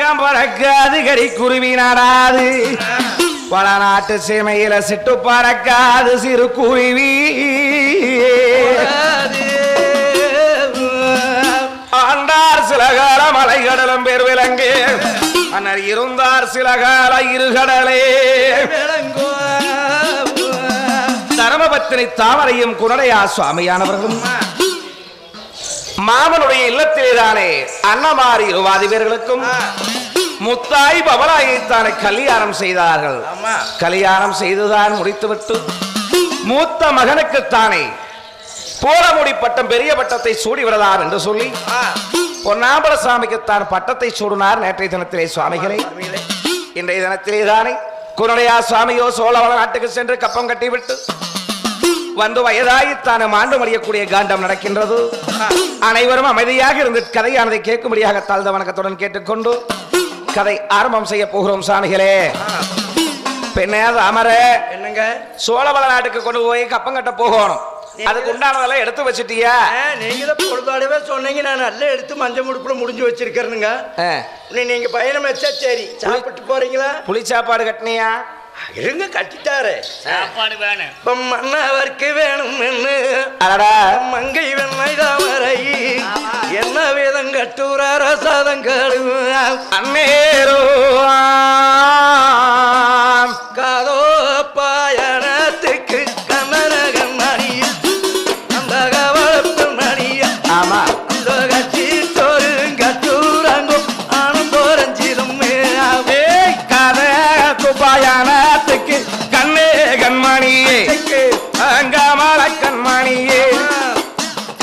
உலகம் பறக்காது கறி குருவி நாடாது. பல நாட்டு சீமையில சிட்டு பறக்காது சிறு குருவி. ஆண்டார் சில கால மலைகடலும் பேர் விலங்கு. அன்னர் இருந்தார் சில கால இருகடலே. தர்மபத்தினி தாமரையும் குரடையா சுவாமியானவர்களும். மாமனுடைய இல்லத்திலேதானே அன்னமாரி இருவாதிபர்களுக்கும் முத்தாய் பவராயைத்தானே கல்யாணம் செய்தார்கள். கல்யாணம் செய்துதான் முடித்துவிட்டு மூத்த மகனுக்குத்தானே போலமுடி பட்டம் பெரிய பட்டத்தை சூடி விடலாம் என்று சொல்லி பொன்னாம்பல சாமிக்குத்தான் பட்டத்தை சூடினார் நேற்றைய தினத்திலே சுவாமிகளே. இன்றைய தினத்திலே தானே குருணையா சுவாமியோ சோழவள நாட்டுக்கு சென்று கப்பம் கட்டிவிட்டு வந்து வயதாகி தானே மாண்டு மடியக்கூடிய காண்டம் நடக்கின்றது. அனைவரும் அமைதியாக இருந்து கதையானதை கேட்கும்படியாக தாழ்ந்த வணக்கத்துடன் கேட்டுக்கொண்டு கதை ஆரம்பம் செய்ய போகிறோம் சாமிகளே. பெண்ணே அமர என்னங்க? சோழவள நாட்டுக்கு கொண்டு போய் கப்பம் கட்ட போகணும். அதுக்கு உண்டானதெல்லாம் எடுத்து வச்சிட்டியா? நீங்க தான் பொழுதாடவே சொன்னீங்க. நான் நல்லா எடுத்து மஞ்சள் முடுப்புல முடிஞ்சு வச்சிருக்கிறேனுங்க. நீங்க பயணம் வச்சா சரி. சாப்பிட்டு போறீங்களா? புளி சாப்பாடு கட்டினியா? இருங்க கட்டிட்டாரு. சாப்பாடு வேணும் இப்ப மன்னவர்க்கு வேணும் என்ன அடடா. மங்கை வெண்ணை தாமரை என்ன வேதம் கட்டுறார சாதம் கழுவாம் அன்னேரோ.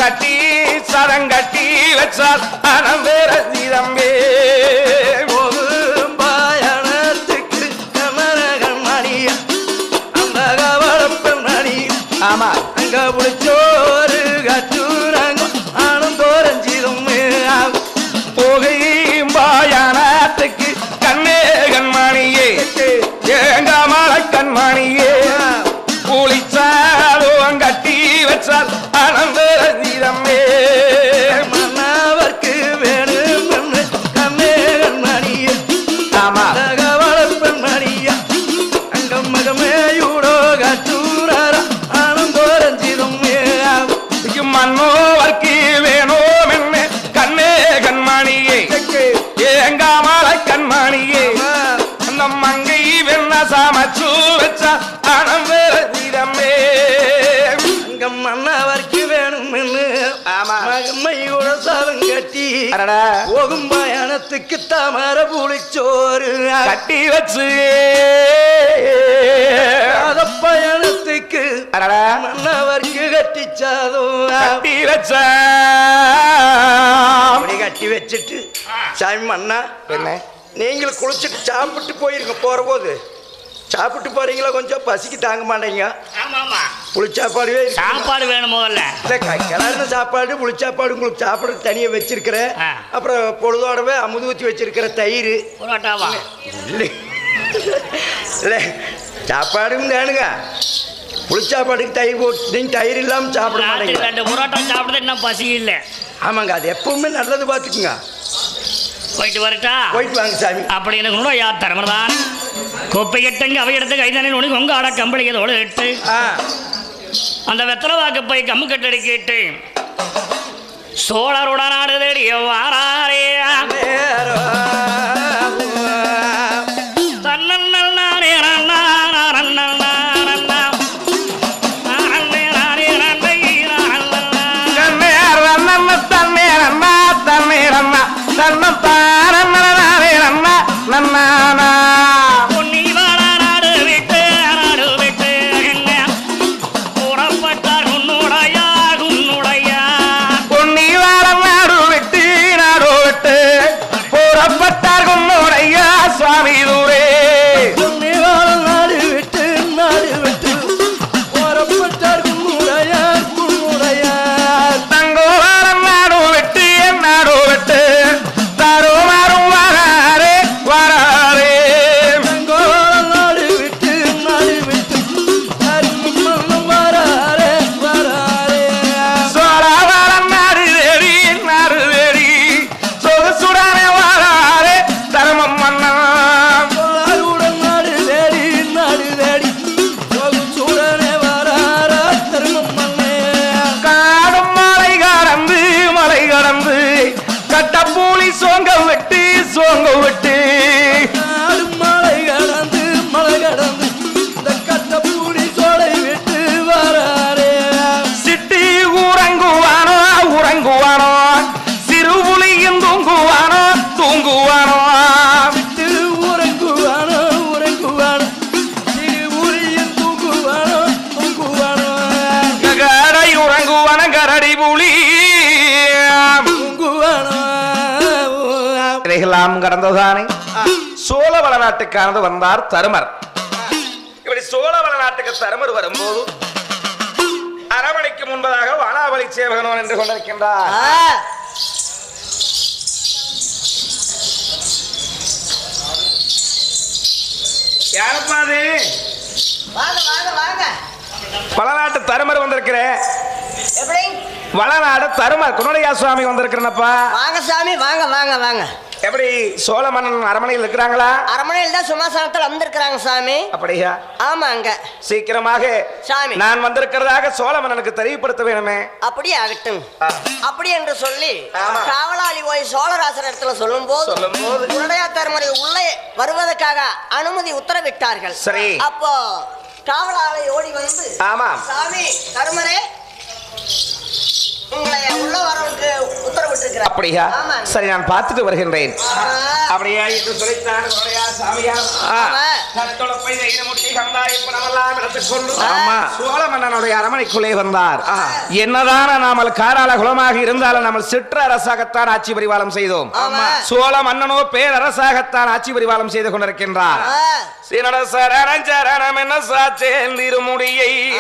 கட்டி சரங்கட்டி வச்சால் அந்த கவளப்பு மணியில் ஆமா. அங்க புளிச்சோறு மன்னோவர்க்கு வேணும் என்ன கண்ணே கண்மணியே. ஏங்காமல கண்மணியே. அந்த மங்கை வெண்ண சமைச்சு வச்சா அனம் வேற தீரமே அங்கம் மன்னவர்க்கு வேணும் ஆமா. மகமையோட சாதம் கட்டி போகும் பயணத்துக்கு தாமர புளிச்சோறு கட்டி வச்சு. அத பயணத்துக்கு மன்னவர்க்கு கட்டிச்சாதோ கட்டி வச்ச அப்படி கட்டி வச்சுட்டு சாமி மன்னா என்ன? நீங்கள் குளிச்சுட்டு சாப்பிட்டு போயிருங்க போற போது சாப்பிட்டு போறீங்களா கொஞ்சம்? பசிக்கு தாங்க மாட்டீங்க. இருக்கு. சாப்பாடு வேணும் முதல்ல. இல்ல, க- கிளறுன சாப்பாடு புளிச்சாப்பாடு உங்களுக்கு சாப்பிட தனியாக வச்சிருக்கிறேன். அப்புறம் பொழுதோடவே அமுது ஊற்றி வச்சிருக்கிற தயிர். இல்லை. சாப்பாடும் தானுங்க புளிச்சாப்பாட்டுக்கு தயிர் போட்டு நீங்கள் தயிர் இல்லாமல் சாப்பிட மாட்டீங்க. ரெண்டு புரோட்டா சாப்பிடுறது இன்னும் பசி இல்லை. ஆமாங்க அது எப்பவுமே நல்லது பார்த்துக்குங்க. போயிட்டு வரட்டா? போயிட்டு வாங்க சாமி. அப்படி எனக்கு கூட யா தரமதான் குப்பை எட்டுங்க அவை எடுத்து கைதானே நுனி கொங்க ஆட கம்பளிக்கதோடு இட்டு. ஆ. அந்த வெத்தலை வாக்கு போய் கம்மு கட்டடி கேட்டு. சோழருட நாடு இதையெல்லாம் கடந்ததானே? சோழவள நாட்டுக்கானது வந்தார் தருமர். இப்படி சோழவள நாட்டுக்கு தருமர் வரும்போது அரவணைக்கு முன்பதாக வானாவளி சேவகனோன் என்று கொண்டிருக்கின்றார். யாரப்பா அது? வாங்க வாங்க வாங்க. வளநாட்டு தருமர் வந்திருக்கிற. வளநாடு தருமர். குணலையா சுவாமி வந்திருக்கிறனப்பா. வாங்க சாமி வாங்க வாங்க வாங்க. எப்படி சோழ மன்னன் அரமனையில் இருக்கிறாங்களா அரமனையில் தான் சும்மாசனத்தில் வந்திருக்கிறாங்க சாமி அப்படியா ஆமாங்க சீக்கிரமாக சாமி. நான் வந்திருக்கிறதாக சோழ மன்னனுக்கு தெரியப்படுத்த வேணுமே அப்படியே ஆகட்டும். அப்படி என்று சொல்லி ஆமா. காவலாளி போய் சோழராசர் இடத்துல சொல்லும் போது சொல்லும்போது உடனடியா தருமுறை உள்ளே வருவதற்காக அனுமதி உத்தரவிட்டார்கள் சரி. அப்போ காவலாளி ஓடி வந்து ஆமாம் சாமி தருமரே அப்படியா. சரி நான் பார்த்துட்டு வருகின்றேன். அப்படியா? என்று சொல்லித்தான் அரமனைக்குள்ளே வந்தார். என்னதான நாமல் காராள குலமாக இருந்தாலும் நம்ம சிற்றரசாகத்தான் ஆட்சி பரிபாலம் செய்தோம். சோழ மன்னனோ பேரரசாகத்தான் ஆட்சி பரிபாலம் செய்து கொண்டிருக்கின்றார்.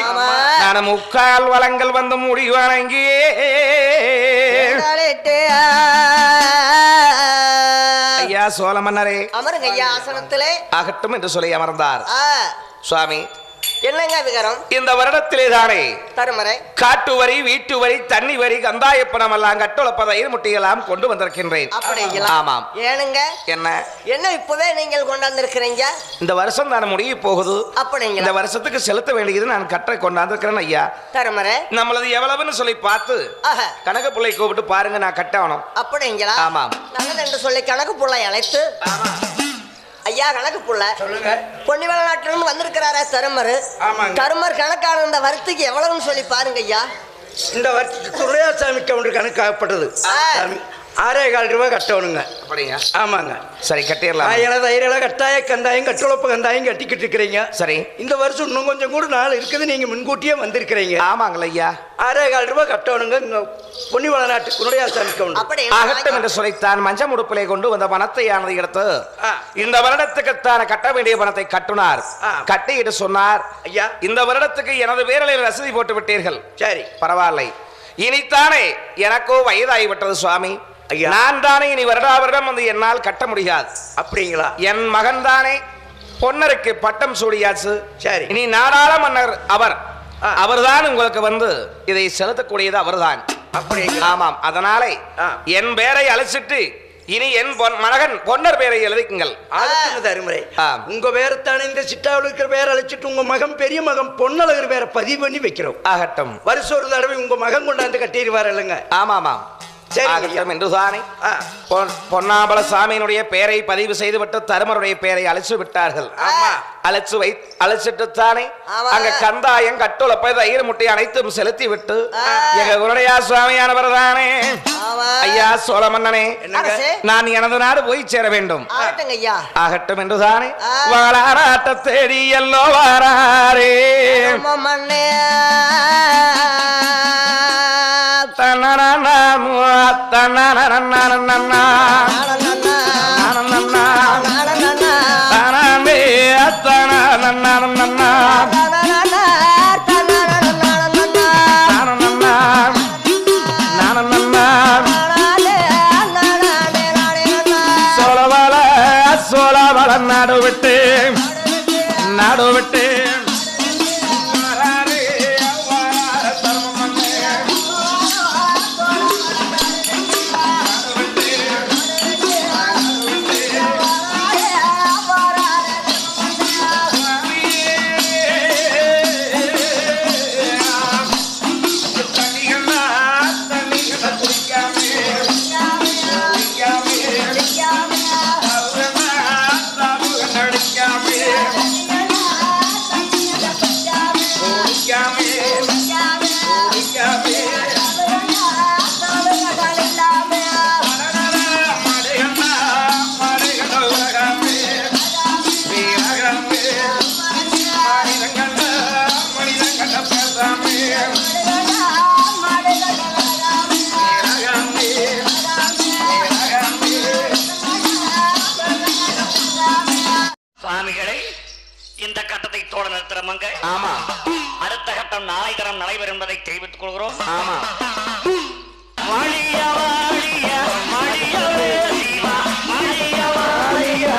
ஆமா. நான் முக்கால் வளங்கள் வந்து முடி வணங்கி கேட்டாலிட்டு, ஐயா சோழ மன்னரே. அமருங்க ஐயா ஆசனத்திலே. ஆகட்டும் என்று சொல்லி அமர்ந்தார். ஆ, சுவாமி என்னங்க விகரம் இந்த வருடத்திலே தானே தருமறை. காட்டு வரி வீட்டு வரி தண்ணி வரி கந்தாயப்பணம் எல்லாம் கட்டுளப்பதையில் முட்டியெல்லாம் கொண்டு வந்திருக்கின்றேன். அப்படிங்களா? ஆமாம். ஏனுங்க? என்ன? என்ன இப்பவே நீங்கள் கொண்டாந்துருக்கிறீங்க இந்த வருஷம் தானே முடிய போகுது. இந்த அப்படிங்களா வருஷத்துக்கு செலுத்த வேண்டியது நான் கற்றை கொண்டாந்துருக்கிறேன் ஐயா. தருமறை. நம்மளது எவ்வளவுன்னு சொல்லி பார்த்து கணக்கு பிள்ளை கூப்பிட்டு பாருங்க நான் கட்டணும் அப்படிங்களா? ஆமாம். நல்லது என்று சொல்லி கணக்கு புள்ளை அழைத்து ஐயா கணக்கு புள்ள. சொல்லுங்க. பொன்னிவள நாட்டிலிருந்து வந்திருக்கிறாரா தருமர். ஆமாங்க. தருமர் கணக்கான இந்த வருத்துக்கு எவ்வளவுன்னு சொல்லி பாருங்க ஐயா. இந்த வருஷத்துக்கு துறையாசாமி கவுண்டர் கணக்காகப்பட்டது ஆறே கால் ரூபாய் கட்டணுங்க. அப்படிங்க ஆமாங்க. சரி கட்டிடலாம். ஆயிரம் தைரியெல்லாம் கட்டாய கந்தாயம் கட்டுழப்பு கந்தாயம் கட்டிக்கிட்டு இருக்கிறீங்க. சரி. இந்த வருஷம் இன்னும் கொஞ்சம் கூட நாள் இருக்குது நீங்க முன்கூட்டியே வந்திருக்கிறீங்க. ஆமாங்கள ஐயா ஆறே கால் ரூபாய் கட்டணுங்க இங்க கவுண்டர் அப்படி ஆகட்டும் என்று சொல்லித்தான் மஞ்ச முடுப்பிலே கொண்டு வந்த பணத்தையானது எடுத்து ஆ. இந்த வருடத்துக்குத்தான கட்ட வேண்டிய பணத்தை கட்டுனார். கட்டிட்டு சொன்னார் ஐயா. இந்த வருடத்துக்கு எனது பேரலில் ரசீதி போட்டு விட்டீர்கள் சரி. பரவாயில்லை. இனித்தானே எனக்கோ வயதாகிவிட்டது சுவாமி. நான் தானே இனி வருடா வருடம் வந்து என்னால் கட்ட முடியாது. அப்படிங்களா? என் மகன் தானே பொன்னருக்கு பட்டம் சூடியாச்சு. சரி. இனி நாடாள மன்னர் அவர். அவர்தான் உங்களுக்கு வந்து இதை செலுத்தக்கூடியது அவர்தான். அப்படிங்களா? ஆமாம். அதனாலே. என் பேரை அழைச்சிட்டு இனி என் பொன் மகன் பொன்னர் பேரை எழுதிக்குங்கள். தருமுறை. உங்க பேரைத்தானே இந்த சிட்டாவில் இருக்கிற பேரை அழைச்சிட்டு உங்க மகன் பெரிய மகன் பொன்னழகர் பேரை பதிவு பண்ணி வைக்கிறோம். ஆகட்டும். வருஷம் ஒரு தடவை உங்க மகன் கொண்டாந்து கட்டிடுவார் இல்லைங்க. ஆமாம் சரிங்க ஆகட்டும் ஆ. பொன்- பொன்னாம்பல சாமியினுடைய பெயரை பதிவு செய்துவிட்டு தருமருடைய பெயரை அழைச்சு விட்டார்கள். ஆமா. அழைச்சு வை அழைச்சிட்டு தானே. அங்க கந்தாயம் கட்டுளப்பை தயிர் முட்டை அனைத்தும் செலுத்தி விட்டு. எங்க குருடையா சுவாமியானவர் தானே? ஆமா. ஐயா சோழ மன்னனே நான் எனது நாடு போய் சேர வேண்டும். ஆகட்டும் என்றுதானே ஆ. வாழாராட்ட தேடி எல்லோ வாராரே. நம்ம மண்ணே தன்னனனா, கர்மங்கள் ஆமா. அடுத்த கட்டம் நாளை தரம் நடைபெறும் என்பதை தெரிவித்துக் கொள்கிறோம். ஆமா. மணியவாடியா மணியவே சிவா. மணியவாடியா